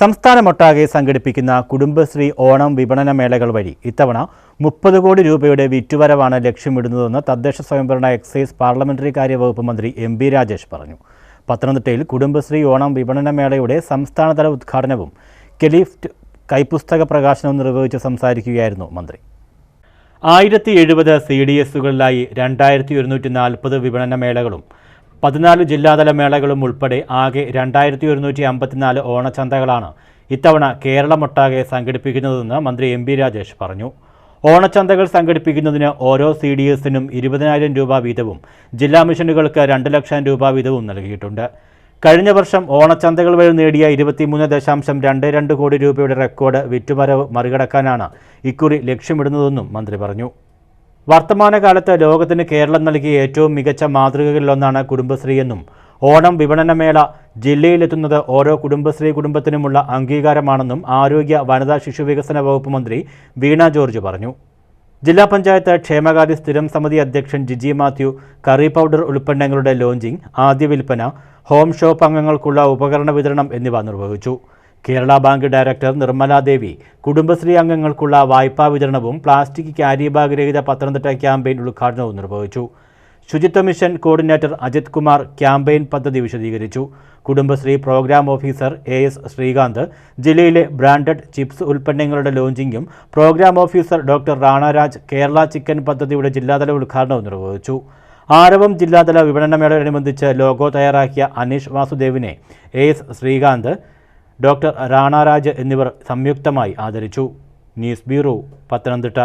സംസ്ഥാനമൊട്ടാകെ സംഘടിപ്പിക്കുന്ന കുടുംബശ്രീ ഓണം വിപണന മേളകൾ വഴി ഇത്തവണ മുപ്പത് കോടി രൂപയുടെ വിറ്റുവരവാണ് ലക്ഷ്യമിടുന്നതെന്ന് തദ്ദേശ സ്വയംഭരണ എക്സൈസ് പാർലമെന്ററി കാര്യ വകുപ്പ് മന്ത്രി എം ബി രാജേഷ് പറഞ്ഞു. പത്തനംതിട്ടയിൽ കുടുംബശ്രീ ഓണം വിപണന മേളയുടെ സംസ്ഥാനതല ഉദ്ഘാടനവും കെലിഫ്റ്റ് കൈപുസ്തക പ്രകാശനവും നിർവഹിച്ച് സംസാരിക്കുകയായിരുന്നു മന്ത്രി. ആയിരത്തി എഴുപത് സി ഡി എസുകളിലായി രണ്ടായിരത്തി ഒരുന്നൂറ്റി നാൽപ്പത് വിപണന മേളകളും പതിനാല് ജില്ലാതല മേളകളും ഉൾപ്പെടെ ആകെ രണ്ടായിരത്തി ഒരുന്നൂറ്റി അമ്പത്തിനാല് ഓണച്ചന്തകളാണ് ഇത്തവണ കേരളമൊട്ടാകെ സംഘടിപ്പിക്കുന്നതെന്ന് മന്ത്രി എം ബി രാജേഷ് പറഞ്ഞു. ഓണച്ചന്തകൾ സംഘടിപ്പിക്കുന്നതിന് ഓരോ സി ഡി എസിനും ഇരുപതിനായിരം രൂപ വീതവും ജില്ലാ മിഷനുകൾക്ക് രണ്ട് ലക്ഷം രൂപ വീതവും നൽകിയിട്ടുണ്ട്. കഴിഞ്ഞ വർഷം ഓണച്ചന്തകൾ വഴി നേടിയ ഇരുപത്തിമൂന്ന് ദശാംശം രണ്ട് രണ്ട് കോടി രൂപയുടെ റെക്കോർഡ് വിറ്റുവരവ് മറികടക്കാനാണ് ഇക്കുറി ലക്ഷ്യമിടുന്നതെന്നും മന്ത്രി പറഞ്ഞു. വർത്തമാനകാലത്ത് ലോകത്തിന് കേരളം നൽകിയ ഏറ്റവും മികച്ച മാതൃകകളിലൊന്നാണ് കുടുംബശ്രീയെന്നും ഓണം വിപണനമേള ജില്ലയിലെത്തുന്നത് ഓരോ കുടുംബശ്രീ കുടുംബത്തിനുമുള്ള അംഗീകാരമാണെന്നും ആരോഗ്യ വനിതാ ശിശുവികസന വകുപ്പ് മന്ത്രി വീണ ജോർജ് പറഞ്ഞു. ജില്ലാ പഞ്ചായത്ത് ക്ഷേമകാര്യ സ്ഥിരം സമിതി അധ്യക്ഷൻ ജിജി മാത്യു കറി പൗഡർ ഉൽപ്പന്നങ്ങളുടെ ലോഞ്ചിംഗ് ആദ്യ വിൽപ്പന ഹോം ഷോപ്പ് അംഗങ്ങൾക്കുള്ള ഉപകരണ വിതരണം എന്നിവ നിർവഹിച്ചു. കേരള ബാങ്ക് ഡയറക്ടർ നിർമ്മലാ ദേവി കുടുംബശ്രീ അംഗങ്ങൾക്കുള്ള വായ്പാ വിതരണവും പ്ലാസ്റ്റിക് ക്യാരി ബാഗ് രഹിത പത്തനംതിട്ട ക്യാമ്പയിൻ ഉദ്ഘാടനവും നിർവഹിച്ചു. ശുചിത്വ mission coordinator Ajith Kumar campaign പദ്ധതി വിശദീകരിച്ചു. Kudumbashree programme officer A S Sreekanth ജില്ലയിലെ ബ്രാൻഡഡ് ചിപ്സ് ഉൽപ്പന്നങ്ങളുടെ ലോഞ്ചിങ്ങും programme officer doctor Ranaraj Kerala chicken പദ്ധതിയുടെ ജില്ലാതല ഉദ്ഘാടനവും നിർവഹിച്ചു. ആരവം ജില്ലാതല വിപണനമേളയോടനുബന്ധിച്ച് ലോഗോ തയ്യാറാക്കിയ Aneesh വാസുദേവിനെ A S Sreekanth doctor Ranaraj എന്നിവർ സംയുക്തമായി ആദരിച്ചു. News bureau Pathanamthitta.